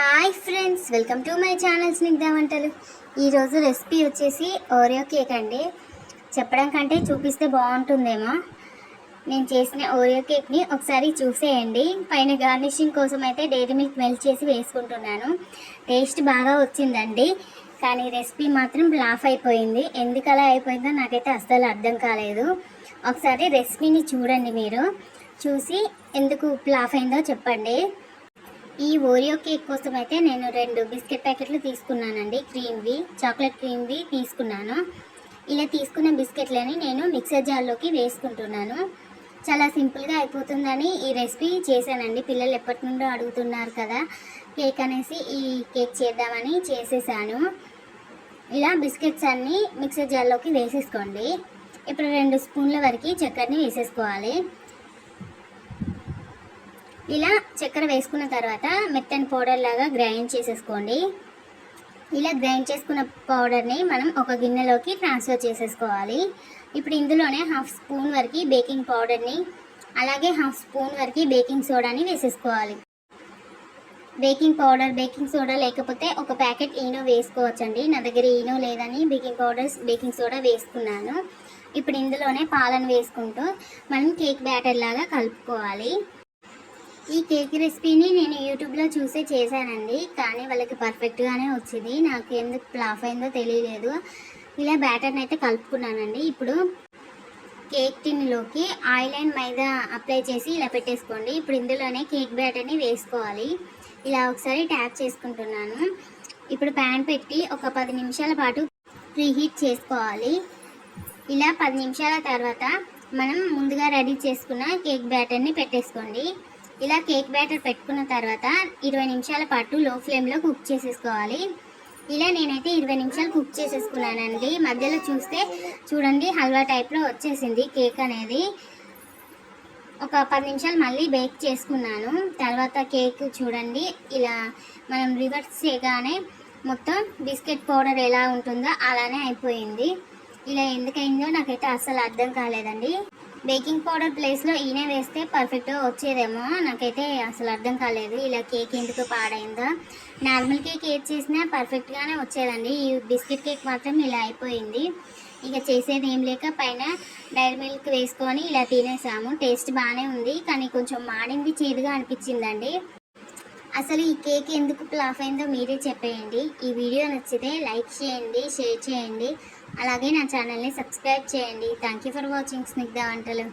Hi friends welcome to my channel Snigdha వంటలు ఈరోజు recipe వచ్చేసి ఓరియో కేక్ అండి. చెప్పడం కంటే చూపిస్తే బాగుంటుందేమో. నేను చేసిన ఓరియో కేక్ని ఒకసారి చూసేయండి. పైన గార్నిషింగ్ కోసం అయితే డైరీ మిల్క్ మెల్ట్ చేసి వేసుకుంటున్నాను. టేస్ట్ బాగా వచ్చిందండి. కానీ రెసిపీ మాత్రం లాఫ్ అయిపోయింది. ఎందుకు అలా అయిపోయిందో నాకైతే అస్సలు అర్థం కాలేదు. ఒకసారి రెసిపీని చూడండి మీరు. చూసి ఎందుకు లాఫ్ అయిందో చెప్పండి. ఈ ఓరియో కేక్ కోసం అయితే నేను రెండు బిస్కెట్ ప్యాకెట్లు తీసుకున్నానండి. క్రీమ్వి చాక్లెట్ క్రీమ్వి తీసుకున్నాను. ఇలా తీసుకున్న బిస్కెట్లని నేను మిక్సర్ జార్లోకి వేసుకుంటున్నాను. చాలా సింపుల్గా అయిపోతుందని ఈ రెసిపీ చేశానండి. పిల్లలు ఎప్పటి నుండో అడుగుతున్నారు కదా కేక్ అనేసి ఈ కేక్ చేద్దామని చేసేసాను. ఇలా బిస్కెట్స్ అన్నీ మిక్సర్ జార్లోకి వేసేసుకోండి. ఇప్పుడు రెండు స్పూన్ల వరకు చక్కెరని వేసేసుకోవాలి. ఇలా చక్కెర వేసుకున్న తర్వాత మెత్తని పౌడర్ లాగా గ్రైండ్ చేసేసుకోండి. ఇలా గ్రైండ్ చేసుకున్న పౌడర్ని మనం ఒక గిన్నెలోకి ట్రాన్స్ఫర్ చేసేసుకోవాలి. ఇప్పుడు ఇందులోనే హాఫ్ స్పూన్ వరకు బేకింగ్ పౌడర్ని అలాగే హాఫ్ స్పూన్ వరకు బేకింగ్ సోడాని వేసేసుకోవాలి. బేకింగ్ పౌడర్ బేకింగ్ సోడా లేకపోతే ఒక ప్యాకెట్ ఈనో వేసుకోవచ్చండి. నా దగ్గర ఈనో లేదని బేకింగ్ పౌడర్ బేకింగ్ సోడా వేసుకున్నాను. ఇప్పుడు ఇందులోనే పాలను వేసుకుంటూ మనం కేక్ బ్యాటర్ లాగా కలుపుకోవాలి. ఈ కేక్ రెసిపీని నేను యూట్యూబ్లో చూసే చేశానండి. కానీ వాళ్ళకి పర్ఫెక్ట్గానే వచ్చింది. నాకు ఎందుకు ఫ్లాఫ్ అయిందో తెలియలేదు. ఇలా బ్యాటర్ని అయితే కలుపుకున్నానండి. ఇప్పుడు కేక్ టిన్లోకి ఆయిల్ అండ్ మైదా అప్లై చేసి ఇలా పెట్టేసుకోండి. ఇప్పుడు ఇందులోనే కేక్ బ్యాటర్ని వేసుకోవాలి. ఇలా ఒకసారి ట్యాప్ చేసుకుంటున్నాను. ఇప్పుడు ప్యాన్ పెట్టి ఒక పది నిమిషాల పాటు ప్రీహీట్ చేసుకోవాలి. ఇలా పది నిమిషాల తర్వాత మనం ముందుగా రెడీ చేసుకున్న కేక్ బ్యాటర్ని పెట్టేసుకోండి. ఇలా కేక్ బ్యాటర్ పెట్టుకున్న తర్వాత ఇరవై నిమిషాల పాటు లో ఫ్లేమ్లో కుక్ చేసేసుకోవాలి. ఇలా నేనైతే ఇరవై నిమిషాలు కుక్ చేసేసుకున్నానండి. మధ్యలో చూస్తే చూడండి హల్వా టైప్లో వచ్చేసింది కేక్ అనేది. ఒక పది నిమిషాలు మళ్ళీ బేక్ చేసుకున్నాను. తర్వాత కేక్ చూడండి ఇలా మనం రివర్స్ చేయగానే మొత్తం బిస్కెట్ పౌడర్ ఎలా ఉంటుందో అలానే అయిపోయింది. ఇలా ఎందుకైందో నాకైతే అస్సలు అర్థం కాలేదండి. బేకింగ్ పౌడర్ ప్లేస్లో ఈయన వేస్తే పర్ఫెక్ట్గా వచ్చేదేమో. నాకైతే అసలు అర్థం కాలేదు. ఇలా కేక్ ఎందుకు పాడైందో. నార్మల్ కేక్ ఏది చేసినా పర్ఫెక్ట్గానే వచ్చేదండి. ఈ బిస్కెట్ కేక్ మాత్రం ఇలా అయిపోయింది. ఇక చేసేది ఏం లేక పైన డైరీ మిల్క్ వేసుకొని ఇలా తినేసాము. టేస్ట్ బాగానే ఉంది కానీ కొంచెం మాడింది చేదుగా అనిపించిందండి. అసలు ఈ కేక్ ఎందుకు ఫ్లాఫ్ అయిందో మీరే చెప్పేయండి. ఈ వీడియో నచ్చితే లైక్ చేయండి షేర్ చేయండి. అలాగే నా ఛానల్ని సబ్స్క్రైబ్ చేయండి. Thank you for watching Snigdha వంటలు.